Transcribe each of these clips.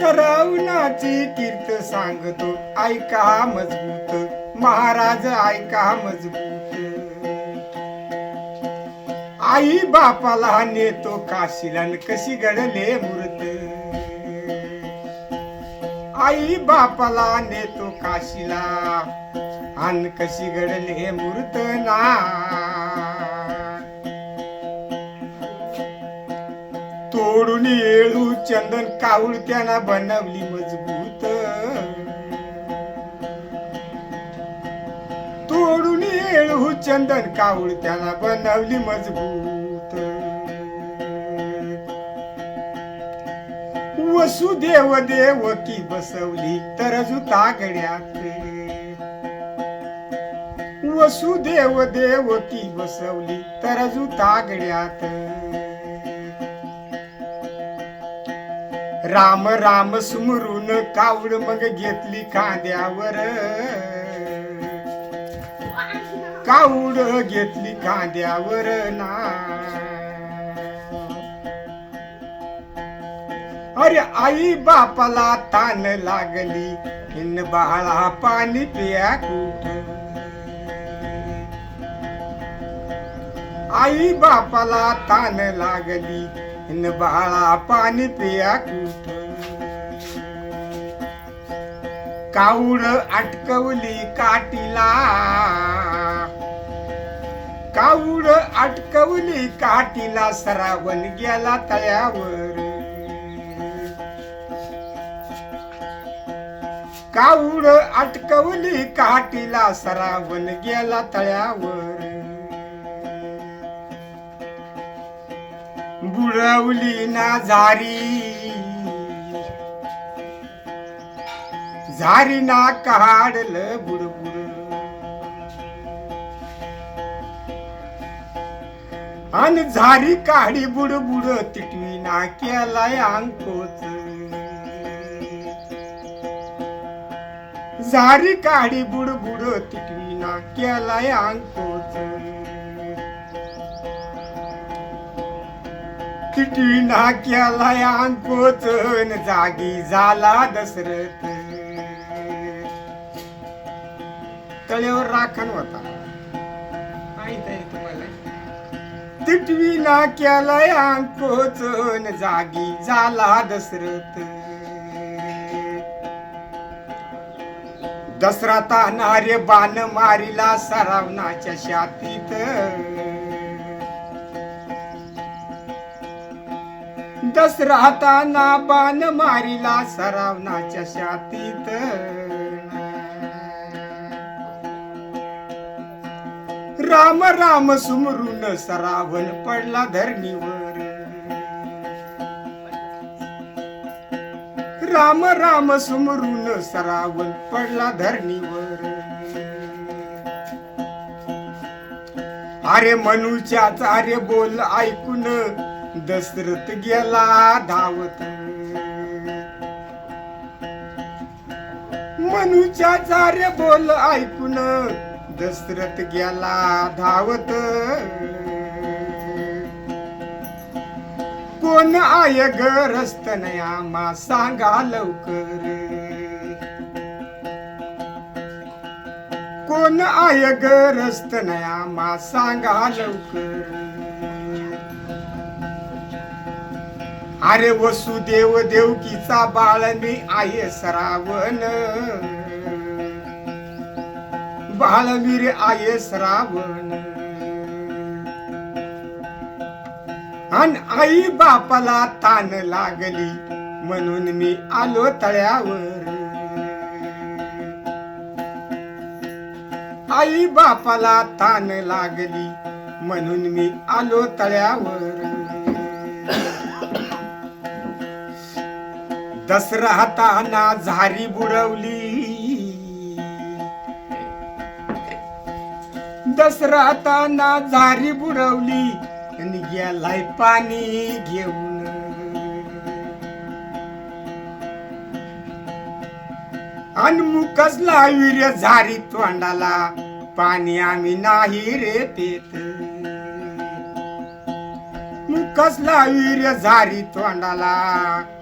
सरवणाची कीर्त सांगतो. ऐका मजबूत. महाराज ऐका मजबूत. आई बापाला नेतो काशीला न कशी घडले मूर्त. आई बापाला नेतो काशीला अन कशी घडले मूर्त ना. मोडून येळू चंदन काऊळ त्यांना बनवली मजबूत. तोडून येळू चंदन काऊळ बनवली मजबूत. वसुदेव देवकी बसवली तरजू तागड्यात. वसुदेव देवकी बसवली तरजू तागड्यात. राम राम सुमरून कावड मग घेतली खांद्यावर. कावड घेतली खांद्यावर ना. अरे आई बापाला तान लागली इन बाळा पाणी पिया कुठ? आई बापाला तान लागली इन बाळा पाणी पिया कुठ काऊड अटकवली काटीला काऊड अटकवली काटीला सरावण गेला तळ्यावर काऊड अटकवली काटीला सरावण गेला तळ्यावर बुडवली ना झारी झारी ना काढलं बुडबुड. आणि झारी काढी बुडबुड तिटवी ना केलाय अंकोच झारी काढी बुडबुड तिटवी ना केलाय अंकोच तिटवी ना केलाय अंकोच न जागी झाला दशरथ. तळ्यावर राखण होता. माहीत आहे तुम्हाला. तिटवी ना केलाय अंकोच न जागी झाला दशरथ. दसराता नारे बाण मारिला सरावनाच्या शातीत. दस ना बाण मारिला सरावनाच्या शातीत. राम राम सुमरून सरावण पडला धरणीवर. राम राम सुमरून सरावण पडला धरणीवर. अरे मनुच्या अरे बोल ऐकून दशरथ गेला धावत. मनुच्या रे बोल ऐकून दशरथ गेला धावत. कोण आय गरस्त मा सांगा लवकर. कोण आय गरस्त मा सांगा लवकर. अरे वसुदेव देवकीचा बाळ मी आहे श्रावण. बाळवीर आहे श्रावण. अन आई बापाला तान लागली म्हणून मी आलो तळ्यावर. आई बापाला तान लागली म्हणून मी आलो तळ्यावर. दसरा हाताना झारी बुडवली. दसरा हाताना झारी बुडवली. आणि गेलाय पाणी घेऊन. अनमुखसला वीर्य झारी तोंडाला. पाणी आम्ही नाही रे पेत. कसला वीर झारी तोंडाला?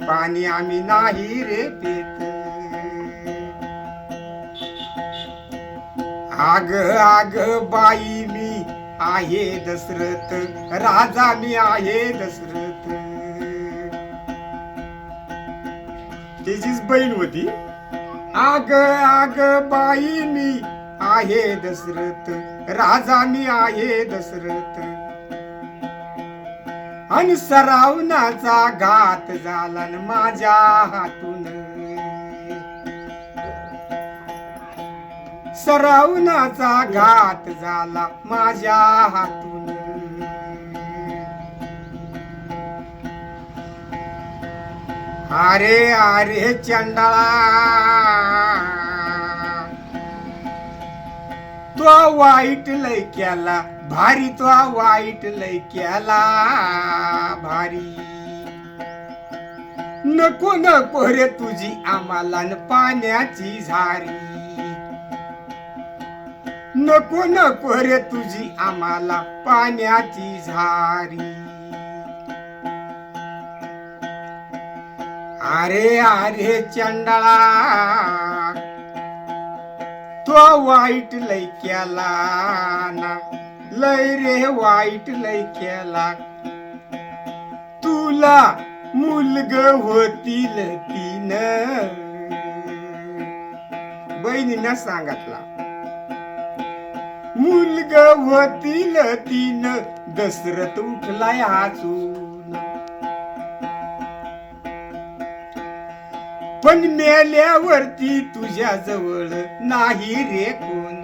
पाणी आम्ही नाही रे पेत. आग आग बाई मी आहे दशरथ राजा मी आहे दशरथ तिचीच बहीण होती. आग आग बाई मी आहे दशरथ राजा मी आहे दशरथ आणि सरावनाचा घात झाला न माझ्या हातून. सरावनाचा घात झाला माझ्या हातून. अरे अरे चंडाळा. तो वाईट लय केला भारी तो वाईट लय केला भारी. नको नको रे तुझी आम्हाला न पाण्याची झारी. नको नको रे तुझी आम्हाला पाण्याची झारी. अरे अरे चंडाळा तो वाईट लय केला ना. लय रे वाईट लय केला. तुला मुलग होतील तीन. बहिणीनं सांगितला. मुलग होतील तीन. दसरथ उठलाय हाचून पण मेल्यावरती तुझ्या जवळ नाही रे कोण.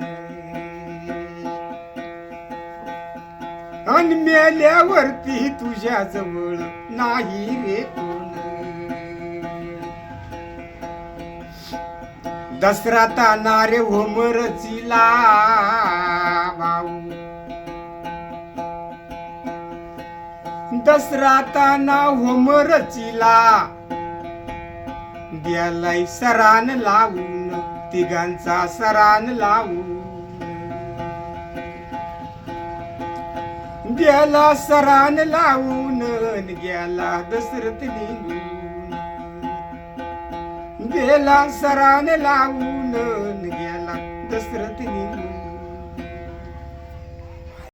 आणि मेल्यावरती तुझ्या जवळ नाही रे कोण. दसरा ताना रे होमर चिला भाऊ दसराता ना होमरचिला द्यालाय सरान लावून तिघांचा सरान लावून. द्याला सरान लावून गेला दसरथ निघून. गेला सरान लावून गेला दसरथ निघून.